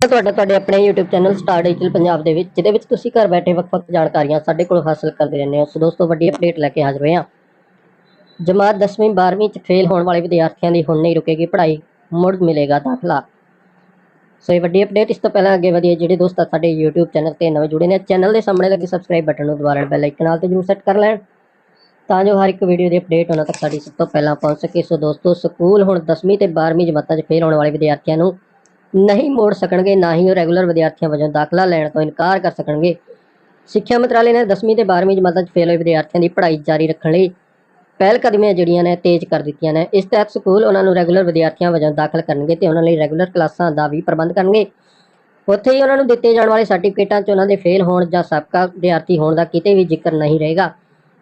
ਤੁਹਾਡਾ ਤੁਹਾਡੇ ਆਪਣੇ YouTube channel star digital Punjab ਦੇ ਵਿੱਚ, ਜਿਹਦੇ ਵਿੱਚ ਤੁਸੀਂ ਘਰ ਬੈਠੇ ਵੱਖ-ਵੱਖ ਜਾਣਕਾਰੀਆਂ ਸਾਡੇ ਕੋਲ ਹਾਸਲ ਕਰਦੇ ਰਹਿੰਦੇ ਹੋ। ਸੋ ਦੋਸਤੋ, ਵੱਡੀ ਅਪਡੇਟ ਲੈ ਕੇ ਹਾਜ਼ਰ ਹੋਏ ਹਾਂ। ਜਮਾਤ 10ਵੀਂ 12ਵੀਂ ਚ ਫੇਲ ਹੋਣ ਵਾਲੇ ਵਿਦਿਆਰਥੀਆਂ ਦੀ ਹੁਣ ਨਹੀਂ ਰੁਕੇਗੀ ਪੜ੍ਹਾਈ, ਮੁੜ ਮਿਲੇਗਾ ਦਾਖਲਾ। ਸੋ ਇਹ ਵੱਡੀ ਅਪਡੇਟ ਇਸ ਤੋਂ ਪਹਿਲਾਂ ਅੱਗੇ ਵਧੀਏ ਜਿਹੜੇ ਦੋਸਤ ਸਾਡੇ YouTube ਚੈਨਲ ਤੇ ਨਵੇਂ ਜੁੜੇ ਨੇ ਚੈਨਲ ਦੇ ਸਾਹਮਣੇ ਲੱਗੇ ਸਬਸਕ੍ਰਾਈਬ ਬਟਨ ਨੂੰ ਦੁਬਾਰਾ ਬੈਲ ਆਈਕਨ ਨਾਲ ਤੇ ਜਰੂਰ ਸੈੱਟ ਕਰ ਲੈਣ, ਤਾਂ ਜੋ ਹਰ ਇੱਕ ਵੀਡੀਓ ਦੀ ਅਪਡੇਟ ਉਹਨਾਂ ਤੱਕ ਸਾਡੀ ਸਭ ਤੋਂ ਪਹਿਲਾਂ ਪਹੁੰਚ ਸਕੇ। ਸੋ ਦੋਸਤੋ, ਸਕੂਲ ਹੁਣ 10ਵੀਂ ਤੇ 12ਵੀਂ ਜਮਾਤਾਂ 'ਚ ਫੇਲ ਹੋਣ ਵਾਲੇ ਵਿਦਿਆਰਥੀਆਂ ਨੂੰ ਨਹੀਂ ਮੋੜ ਸਕਣਗੇ, ਨਾ ਹੀ ਉਹ ਰੈਗੂਲਰ ਵਿਦਿਆਰਥੀਆਂ ਵਜੋਂ ਦਾਖਲਾ ਲੈਣ ਤੋਂ ਇਨਕਾਰ ਕਰ ਸਕਣਗੇ। ਸਿੱਖਿਆ ਮੰਤਰਾਲੇ ਨੇ 10ਵੀਂ ਤੇ 12ਵੀਂ ਜਮਾਤਾਂ 'ਚ ਫੇਲ ਹੋਏ ਵਿਦਿਆਰਥੀਆਂ ਦੀ ਪੜ੍ਹਾਈ ਜਾਰੀ ਰੱਖਣ ਲਈ ਪਹਿਲ ਕਦਮੀਆਂ ਜਿਹੜੀਆਂ ਨੇ, ਤੇਜ਼ ਕਰ ਦਿੱਤੀਆਂ ਨੇ। ਇਸ ਤਹਿਤ ਸਕੂਲ ਉਹਨਾਂ ਨੂੰ ਰੈਗੂਲਰ ਵਿਦਿਆਰਥੀਆਂ ਵਜੋਂ ਦਾਖਲ ਕਰਨਗੇ ਤੇ ਉਹਨਾਂ ਲਈ ਰੈਗੂਲਰ ਕਲਾਸਾਂ ਦਾ ਵੀ ਪ੍ਰਬੰਧ ਕਰਨਗੇ। ਉੱਥੇ ਹੀ ਉਹਨਾਂ ਨੂੰ ਦਿੱਤੇ ਜਾਣ ਵਾਲੇ ਸਰਟੀਫਿਕੇਟਾਂ 'ਚ ਉਹਨਾਂ ਦੇ ਫੇਲ ਹੋਣ ਜਾਂ ਸਾਬਕਾ ਵਿਦਿਆਰਥੀ ਹੋਣ ਦਾ ਕਿਤੇ ਵੀ ਜ਼ਿਕਰ ਨਹੀਂ ਰਹੇਗਾ।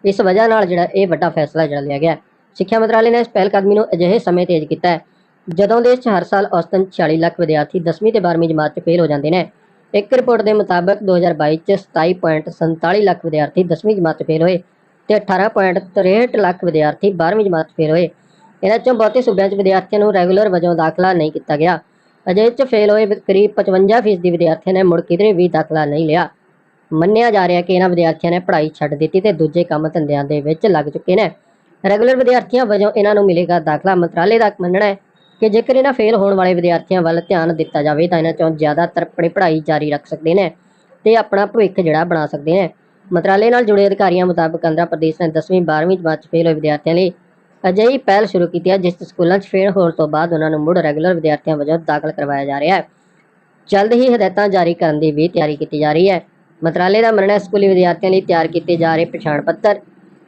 ਇਸ ਵਜ੍ਹਾ ਨਾਲ ਜਿਹੜਾ ਇਹ ਵੱਡਾ ਫੈਸਲਾ ਜਿਹੜਾ ਲਿਆ ਗਿਆ ਸਿੱਖਿਆ ਮੰਤਰਾਲੇ ਨੇ ਇਸ ਪਹਿਲ ਕਦਮੀ ਨੂੰ ਅਜਿਹੇ ਸਮੇਂ ਤੇਜ਼ ਕੀਤਾ ਹੈ ਜਦੋਂ ਦੇਸ਼ 'ਚ ਹਰ ਸਾਲ ਔਸਤਨ 46 ਲੱਖ ਵਿਦਿਆਰਥੀ 10ਵੀਂ ਤੇ 12ਵੀਂ ਜਮਾਤ 'ਚ ਫੇਲ ਹੋ ਜਾਂਦੇ ਨੇ, ਇੱਕ ਰਿਪੋਰਟ ਦੇ ਮੁਤਾਬਕ 2022 'ਚ 27.47 ਲੱਖ ਵਿਦਿਆਰਥੀ 10ਵੀਂ ਜਮਾਤ 'ਚ ਫੇਲ ਹੋਏ ਤੇ 18.63 ਲੱਖ ਵਿਦਿਆਰਥੀ 12ਵੀਂ ਜਮਾਤ 'ਚ ਫੇਲ ਹੋਏ। ਇਹਨਾਂ 'ਚੋਂ ਬਹੁਤੇ ਸੂਬਿਆਂ 'ਚ ਵਿਦਿਆਰਥੀਆਂ ਨੂੰ ਰੈਗੂਲਰ ਵਜੋਂ ਦਾਖਲਾ ਨਹੀਂ ਕੀਤਾ ਗਿਆ। ਅਜੇ 'ਚ ਫੇਲ ਹੋਏ ਕਰੀਬ 55% ਦੀ ਵਿਦਿਆਰਥੀਆਂ ਨੇ ਮੁੜ ਕਿਧਰੇ ਵੀ ਦਾਖਲਾ ਨਹੀਂ ਲਿਆ। ਮੰਨਿਆ ਜਾ ਰਿਹਾ ਕਿ ਇਹਨਾਂ ਵਿਦਿਆਰਥੀਆਂ ਨੇ ਪੜ੍ਹਾਈ ਛੱਡ ਦਿੱਤੀ ਤੇ ਦੂਜੇ ਕੰਮ ਧੰਦਿਆਂ ਦੇ ਵਿੱਚ ਲੱਗ ਚੁੱਕੇ ਨੇ। ਰੈਗੂਲਰ ਵਿਦਿਆਰਥੀਆਂ ਵਜੋਂ ਇਹਨਾਂ ਨੂੰ ਮਿਲੇਗਾ ਦਾਖਲਾ ਮੰਤਰਾਲੇ ਦਾ ਮੰਨਣਾ ਹੈ। ਕਿ ਜੇਕਰ ਇਹਨਾਂ ਫੇਲ ਹੋਣ ਵਾਲੇ ਵਿਦਿਆਰਥੀਆਂ ਵੱਲ ਧਿਆਨ ਦਿੱਤਾ ਜਾਵੇ ਤਾਂ ਇਹਨਾਂ ਚੋਂ ਜ਼ਿਆਦਾਤਰ ਆਪਣੀ ਪੜ੍ਹਾਈ ਜਾਰੀ ਰੱਖ ਸਕਦੇ ਨੇ ਤੇ ਆਪਣਾ ਭਵਿੱਖ ਜਿਹੜਾ ਬਣਾ ਸਕਦੇ ਨੇ। ਮੰਤਰਾਲੇ ਨਾਲ ਜੁੜੇ ਅਧਿਕਾਰੀਆਂ ਮੁਤਾਬਕ ਆਂਧਰਾ ਪ੍ਰਦੇਸ਼ ਨੇ 10ਵੀਂ 12ਵੀਂ ਜਮਾਤ 'ਚ ਫੇਲ ਹੋਏ ਵਿਦਿਆਰਥੀਆਂ ਲਈ ਅਜਿਹੀ ਪਹਿਲ ਸ਼ੁਰੂ ਕੀਤੀ ਹੈ, ਜਿਸ 'ਚ ਸਕੂਲਾਂ 'ਚ ਫੇਲ ਹੋਣ ਤੋਂ ਬਾਅਦ ਉਹਨਾਂ ਨੂੰ ਮੁੜ ਰੈਗੂਲਰ ਵਿਦਿਆਰਥੀਆਂ ਵਜੋਂ ਦਾਖਲ ਕਰਵਾਇਆ ਜਾ ਰਿਹਾ ਹੈ। ਜਲਦ ਹੀ ਹਦਾਇਤਾਂ ਜਾਰੀ ਕਰਨ ਦੀ ਵੀ ਤਿਆਰੀ ਕੀਤੀ ਜਾ ਰਹੀ ਹੈ। ਮੰਤਰਾਲੇ ਦਾ ਮੰਨਣਾ ਹੈ, ਸਕੂਲੀ ਵਿਦਿਆਰਥੀਆਂ ਲਈ ਤਿਆਰ ਕੀਤੇ ਜਾ ਰਹੇ ਪਛਾਣ ਪੱਤਰ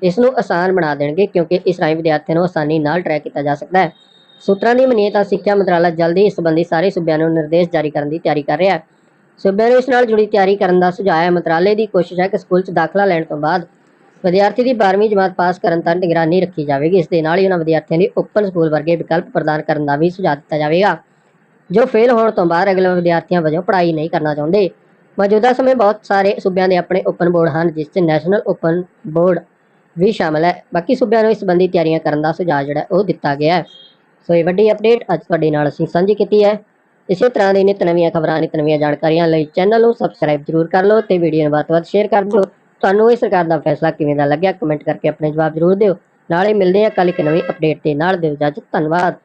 ਇਸ ਨੂੰ ਆਸਾਨ ਬਣਾ ਦੇਣਗੇ ਕਿਉਂਕਿ ਇਸ ਰਾਹੀਂ ਵਿਦਿਆਰਥੀਆਂ ਨੂੰ ਆਸਾਨੀ ਨਾਲ ਟਰੈਕ ਕੀਤਾ ਜਾ ਸਕਦਾ ਹੈ। ਸੂਤਰਾਂ ਦੀ ਮੰਨੀਏ ਤਾਂ ਸਿੱਖਿਆ ਮੰਤਰਾਲਾ ਜਲਦੀ ਇਸ ਸੰਬੰਧੀ ਸਾਰੇ ਸੂਬਿਆਂ ਨੂੰ ਨਿਰਦੇਸ਼ ਜਾਰੀ ਕਰਨ ਦੀ ਤਿਆਰੀ ਕਰ ਰਿਹਾ ਹੈ। ਸੂਬਿਆਂ ਨੂੰ ਇਸ ਨਾਲ ਜੁੜੀ ਤਿਆਰੀ ਕਰਨ ਦਾ ਸੁਝਾਅ ਹੈ। ਮੰਤਰਾਲੇ ਦੀ ਕੋਸ਼ਿਸ਼ ਹੈ ਕਿ ਸਕੂਲ 'ਚ ਦਾਖਲਾ ਲੈਣ ਤੋਂ ਬਾਅਦ ਵਿਦਿਆਰਥੀ ਦੀ 12ਵੀਂ ਜਮਾਤ ਪਾਸ ਕਰਨ ਤੱਕ ਨਿਗਰਾਨੀ ਰੱਖੀ ਜਾਵੇਗੀ। ਇਸ ਦੇ ਨਾਲ ਹੀ ਉਹਨਾਂ ਵਿਦਿਆਰਥੀਆਂ ਲਈ ਓਪਨ ਸਕੂਲ ਵਰਗੇ ਵਿਕਲਪ ਪ੍ਰਦਾਨ ਕਰਨ ਦਾ ਵੀ ਸੁਝਾਅ ਦਿੱਤਾ ਜਾਵੇਗਾ। ਜੋ ਫੇਲ ਹੋਣ ਤੋਂ ਬਾਅਦ ਅਗਲੇ ਵਿਦਿਆਰਥੀਆਂ ਵਜੋਂ ਪੜ੍ਹਾਈ ਨਹੀਂ ਕਰਨਾ ਚਾਹੁੰਦੇ। ਮੌਜੂਦਾ ਸਮੇਂ ਬਹੁਤ ਸਾਰੇ ਸੂਬਿਆਂ ਦੇ ਆਪਣੇ ਓਪਨ ਬੋਰਡ ਹਨ, ਜਿਸ 'ਚ ਨੈਸ਼ਨਲ ਓਪਨ ਬੋਰਡ ਵੀ ਸ਼ਾਮਲ ਹੈ। ਬਾਕੀ ਸੂਬਿਆਂ ਨੂੰ ਇਸ ਸੰਬੰਧੀ ਤਿਆਰੀਆਂ ਕਰਨ ਦਾ ਸੁਝਾਅ ਜਿਹੜਾ ਉਹ ਦਿੱਤਾ ਗਿਆ ਹੈ। ਸੋ ਇਹ ਵੱਡੀ ਅਪਡੇਟ ਅੱਜ ਤੁਹਾਡੇ ਨਾਲ ਅਸੀਂ ਸਾਂਝੀ ਕੀਤੀ ਹੈ। ਇਸੇ ਤਰ੍ਹਾਂ ਦੀ ਨਿਤ ਨਵੀਆਂ ਖਬਰਾਂ, ਨਿਤ ਨਵੀਆਂ ਜਾਣਕਾਰੀਆਂ ਲਈ ਚੈਨਲ ਨੂੰ ਸਬਸਕ੍ਰਾਈਬ ਜ਼ਰੂਰ ਕਰ ਲਓ ਤੇ ਵੀਡੀਓ ਨੂੰ ਵੱਧ ਤੋਂ ਵੱਧ ਸ਼ੇਅਰ ਕਰ ਦਿਓ। ਤੁਹਾਨੂੰ ਇਹ ਸਰਕਾਰ ਦਾ ਫੈਸਲਾ ਕਿਵੇਂ ਦਾ ਲੱਗਿਆ ਕਮੈਂਟ ਕਰਕੇ ਆਪਣੇ ਜਵਾਬ ਜ਼ਰੂਰ ਦਿਓ। ਨਾਲੇ ਮਿਲਦੇ ਹਾਂ ਕੱਲ ਇੱਕ ਨਵੀਂ ਅਪਡੇਟ ਦੇ ਨਾਲ। ਦਿਓ ਇਜਾਜ਼ਤ, ਧੰਨਵਾਦ।